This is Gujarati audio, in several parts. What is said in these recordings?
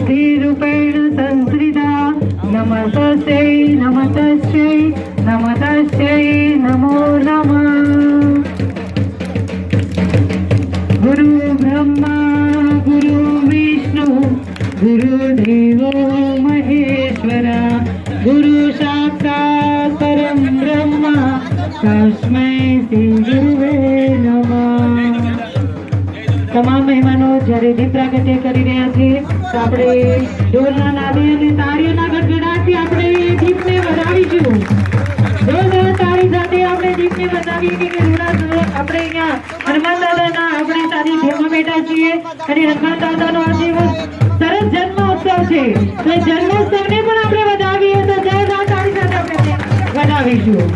बुद्धिरूपेण संस्कृता नमस्तस्यै नमस्तस्यै नमस्तस्यै नमो नमः गुरु ब्रह्मा गुरु विष्णु गुरुदेवो महेश्वरा गुरु साक्षात् परं ब्रह्म तस्मै श्री गुरुवे नमः તમામ મહેમાનો જ્યારે દીપ પ્રાગટ્ય કરી રહ્યા છે આપણે ઢોલના નાદે અને તાળીઓના ગડગડાટથી આપણે દીપને વધાવીશું. જોરદાર તાળી સાથે આપણે દીપને વધાવીએ કે રૂડા આપણે અહીંયા હનુમાન દાદાના આપણે તારી સાનિધ્યમાં બેઠા છીએ અને હનુમાન દાદાનો આ દિવસ સરસ જન્મોત્સવ છે. તો જન્મોત્સવને પણ આપણે વધાવીએ તો જોરદાર તાળી સાથે આપણે વધાવીશું.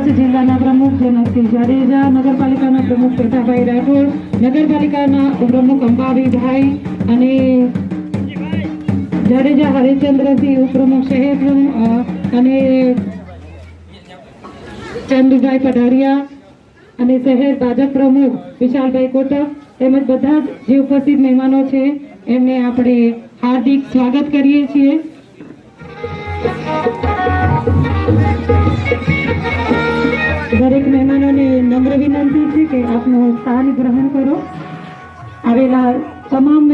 કચ્છ જિલ્લાના પ્રમુખ જનકસિંહ જાડેજા નગરપાલિકાના પ્રમુખ પેટાભાઈ રાઠોડ નગરપાલિકાના ઉપપ્રમુખ અંબાવીભાઈ અને જાડેજા હરિચંદ્રસિંહ ઉપપ્રમુખ શહેર પ્રમુખ, અને ચંદુભાઈ પઢારિયા અને શહેર ભાજપ પ્રમુખ વિશાલભાઈ કોટક તેમજ બધા જે ઉપસ્થિત મહેમાનો છે એમને આપણે હાર્દિક સ્વાગત કરીએ છીએ. દરેક મહેમાનોને નમ્ર વિનંતી છે કે આપનું સ્થાન ગ્રહણ કરો. આવેલા તમામ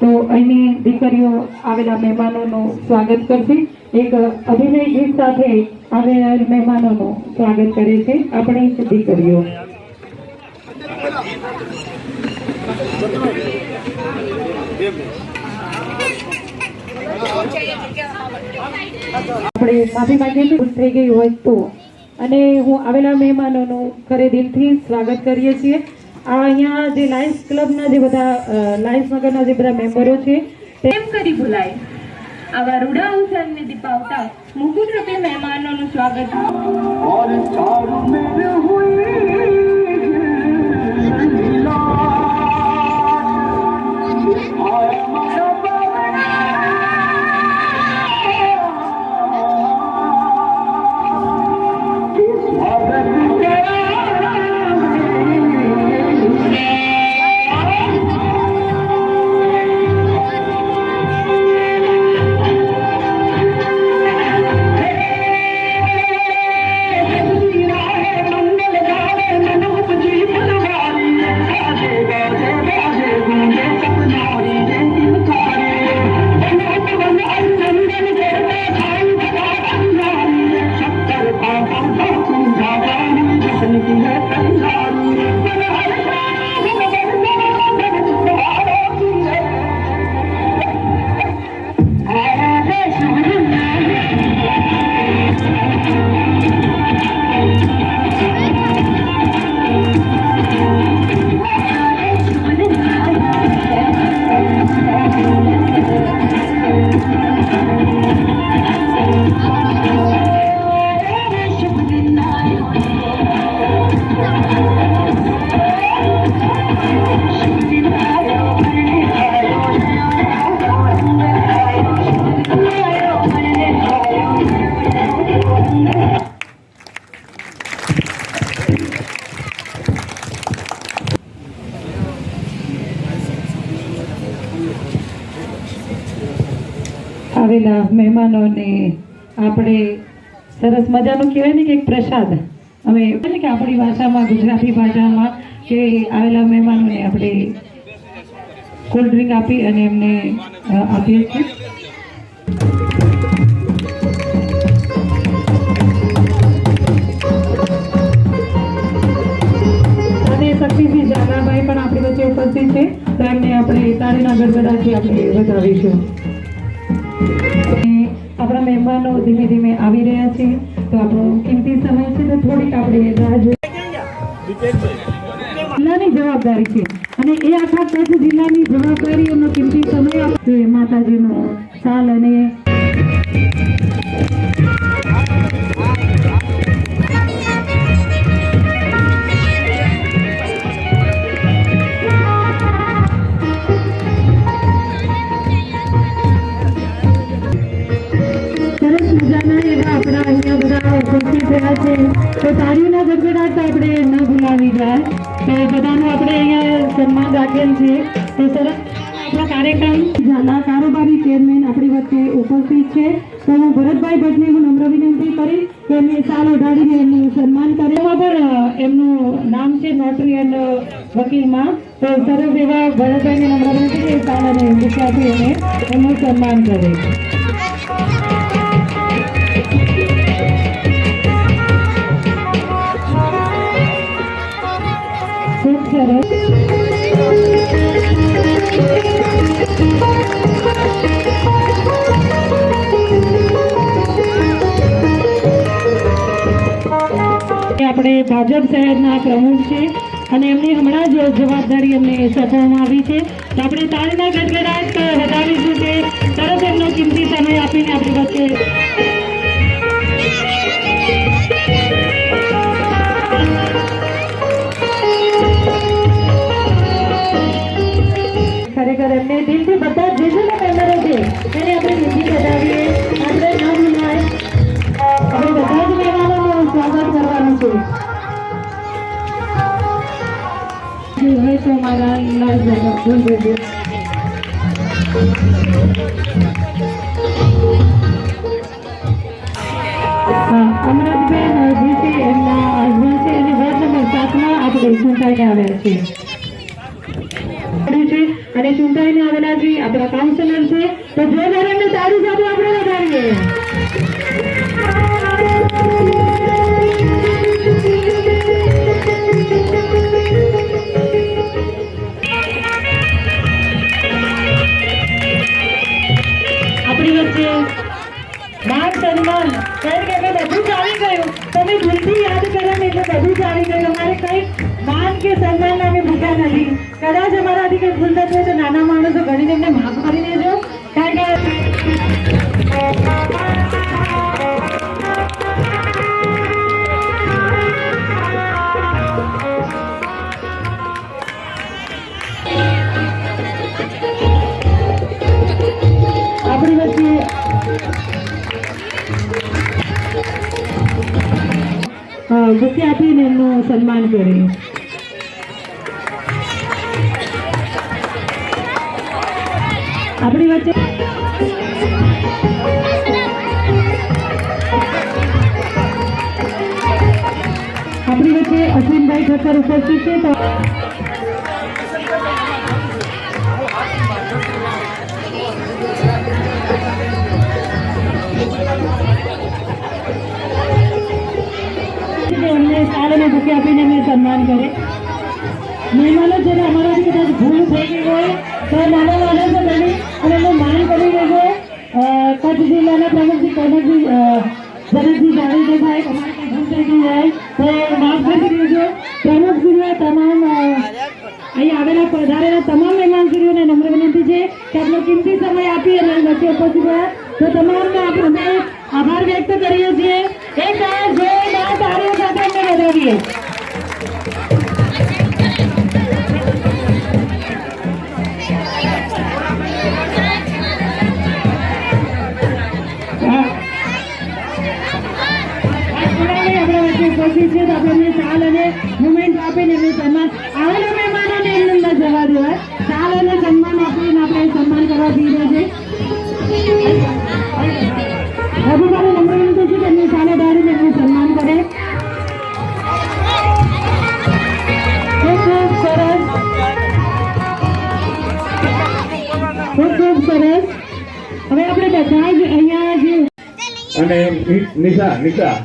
તો અહીંની દીકરીઓ, આવેલા મહેમાનોનું સ્વાગત કરશે. એક અભિનય ગીત સાથે આવેલા મહેમાનોનું સ્વાગત કરે છે આપણી જ દીકરીઓ. આપણે માફી માંગીએ છીએ થઈ ગઈ હોય તો અને હું આવેલા મહેમાનોનું ખરે દિલથી સ્વાગત કરીએ છીએ. આ અહીંયા જે લાયન્સ ક્લબના જે બધા લાયન્સ નગરના જે બધા મેમ્બરો છે તેમ કરી ભૂલાય. આવા રૂડા અવસરને દીપાવતા મુકુટ રૂપે મહેમાનોનું સ્વાગત. આવેલા મહેમાનોને આપણે સરસ મજાનું કહેવાય ને કે એક પ્રસાદ. અમે એટલે કે આપણી ભાષામાં, ગુજરાતી ભાષામાં કે આવેલા મહેમાનોને આપણે કોલ્ડ ડ્રિંક આપી અને એમને આપીએ છીએ. શક્તિસિંહ પણ આપણી વચ્ચે ઉપસ્થિત છે. તો એમને આપણે તારીના ગડગડાથી આપણે વધાવીશું. આપણા મહેમાનો ધીમે ધીમે આવી રહ્યા છે. તો આપણો કિંમતી સમય છે તો થોડીક આપણે રાહ જિલ્લાની જવાબદારી છે. અને એ આખા કચ્છ જિલ્લાની જવાબદારીઓનો કિંમતી સમય આપે માતાજીનો સાલ અને રહ્યા છે. તો તાળીઓના ગગડાટ આપણે ન ભૂલાવી જાય. કે બધાનું આપણે અહીંયા સન્માન રાખેલ છે. તો સરસ આપણો કાર્યક્રમ. કારોબારી ચેરમેન આપણી વચ્ચે ઉપસ્થિત છે. તો ભરતભાઈ ભટ્ટને હું નમ્ર વિનંતી કરીશ કે સાલ ઉઢાડીને એમનું સન્માન કરવામાં પણ એમનું નામ છે નોટરી એન્ડ વકીલમાં. તો સરસ એવા ભરતભાઈને નમ્ર વિનંતી સાલ અને મુખ્યાથી એને એમનું સન્માન કરે. આપણે ભાજપ શહેરના પ્રમુખ છે અને એમની હમણાં જ જવાબદારી એમને સોંપવામાં આવી છે. તો આપણે તાળીના ગટગડાટ વધારીશું કે તરત એમનો કિંમતી સમય આપીને આપણી વચ્ચે જે હોય છે એમના હસબન્ડ છે અને આપણે ચૂંટાઈને આવ્યા છે. અને ચૂંટાઈને આવેલા જે આપણા કાઉન્સિલર છે. તો જોરદાર એમને તાળી સાથે આપણે વધારીએ. આપીને એમનું સન્માન કરીએ આપણી વચ્ચે આપણી વચ્ચે અશ્વિનભાઈ ઠક્કર ઉપસ્થિત છે. તો કે અમને સાલ અને આપીને એમને સન્માન કરે. મહેમાનો છે ને અમારાથી કદાચ ભૂલ થઈ ગઈ હોય, તો નાના આનંદ બની અને એનું માન કરી દેજો કચ્છ જિલ્લાના પ્રમુખજી કનકજી જનકજી દેજો. પ્રમુખશ્રીઓ તમામ અહીં આવેલા પધારેલા તમામ મહેમાનશ્રીઓને નમ્ર વિનંતી છે કે આપનો કિંમતી સમય આપી અને વચ્ચે ઉપસ્થિત રહ્યા. તો તમામને આપણે આભાર વ્યક્ત કરીએ છીએ. એક તાળીઓ ઉપસ્થિત છે તો આપણે ચાલ અને મુમેન્ટ આપીને એમને સન્માન આવેલા મહેમાનોને એમને ન જવા દેવાય ચાલ અને સન્માન આપીને આપણે સન્માન કરવા જઈ રહ્યા છે બધા જ અહીંયા જે. અને નિશા નિશા.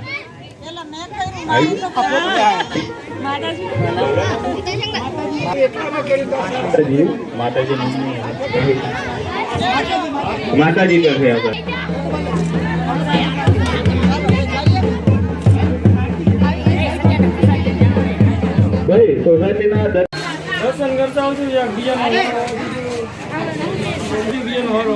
માતાજી માતાજી છે આપણે ભાઈ સોસાયટીના દર- દર્શન કરતા આવજો બીજા બીજાનો બીજાનો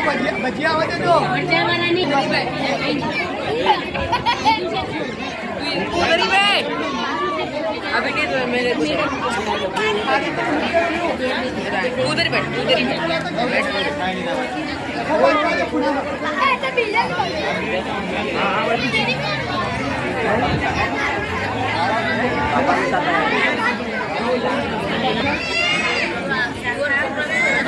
ભજીયા આવે તો अभी के तो मेरे उधर बैठ उधर ही बैठ बैठ